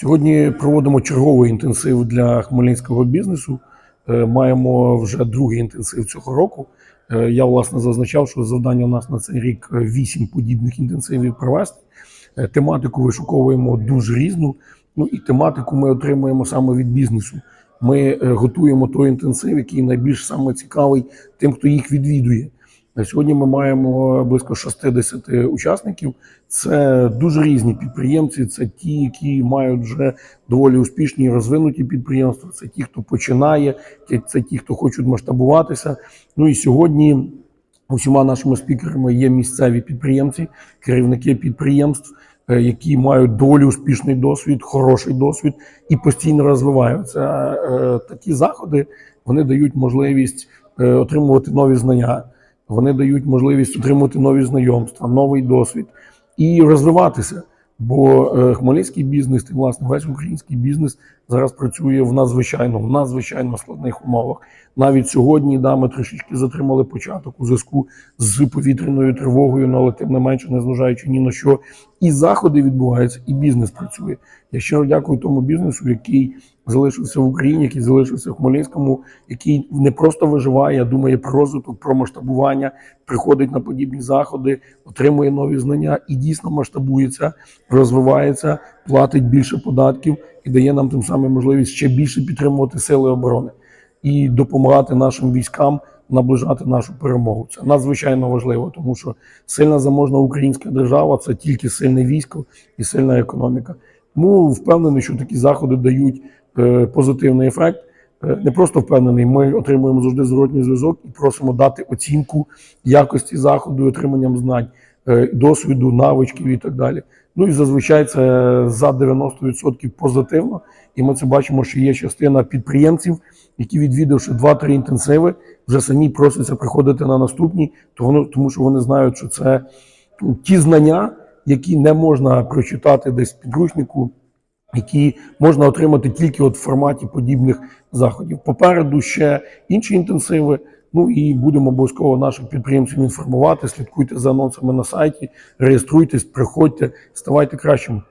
Сьогодні проводимо черговий інтенсив для хмельницького бізнесу. Е, Маємо вже другий інтенсив цього року. Е, Я власне зазначав, що завдання у нас на цей рік вісім подібних інтенсивів провести. Е, Тематику вишуковуємо дуже різну. Ну і тематику ми отримуємо саме від бізнесу. Ми готуємо той інтенсив, який найбільш саме цікавий тим, хто їх відвідує. На сьогодні ми маємо близько 60 учасників. Це дуже різні підприємці. Це ті, які мають вже доволі успішні і розвинуті підприємства. Це ті, хто починає, це ті, хто хочуть масштабуватися. Ну і сьогодні усіма нашими спікерами є місцеві підприємці, керівники підприємств, е, які мають доволі успішний досвід, хороший досвід і постійно розвиваються. Е, Такі заходи вони дають можливість е, отримувати нові знання. Вони дають можливість отримати нові знайомства, новий досвід і розвиватися. Бо е, хмельницький бізнес, і власне весь український бізнес зараз працює в надзвичайно, в надзвичайно складних умовах. Навіть сьогодні да, ми трішечки затримали початок у зв'язку з повітряною тривогою, ну, але тим не менше, не зважаючи ні на що, і заходи відбуваються, і бізнес працює. Я щиро дякую тому бізнесу, який залишився в Україні, який залишився в Хмельницькому, який не просто виживає, а думає про розвиток, про масштабування, приходить на подібні заходи, отримує нові знання і дійсно масштабується, розвивається, платить більше податків і дає нам тим самим можливість ще більше підтримувати сили оборони і допомагати нашим військам наближати нашу перемогу. Це надзвичайно важливо, тому що сильна заможна українська держава це тільки сильне військо і сильна економіка. Тому впевнений, що такі заходи дають е, позитивний ефект. Е, Не просто впевнений, ми отримуємо завжди зворотній зв'язок і просимо дати оцінку якості заходу, отриманням знань, е, досвіду, навичків і так далі. Ну і зазвичай це за 90% позитивно. І ми це бачимо, що є частина підприємців, які відвідавши 2-3 інтенсиви, вже самі просяться приходити на наступні, тому що вони знають, що це ну, ті знання, які не можна прочитати десь в підручнику, які можна отримати тільки от в форматі подібних заходів. Попереду ще інші інтенсиви. Ну і будемо обов'язково наших підприємців інформувати. Слідкуйте за анонсами на сайті, реєструйтесь, приходьте, ставайте кращими.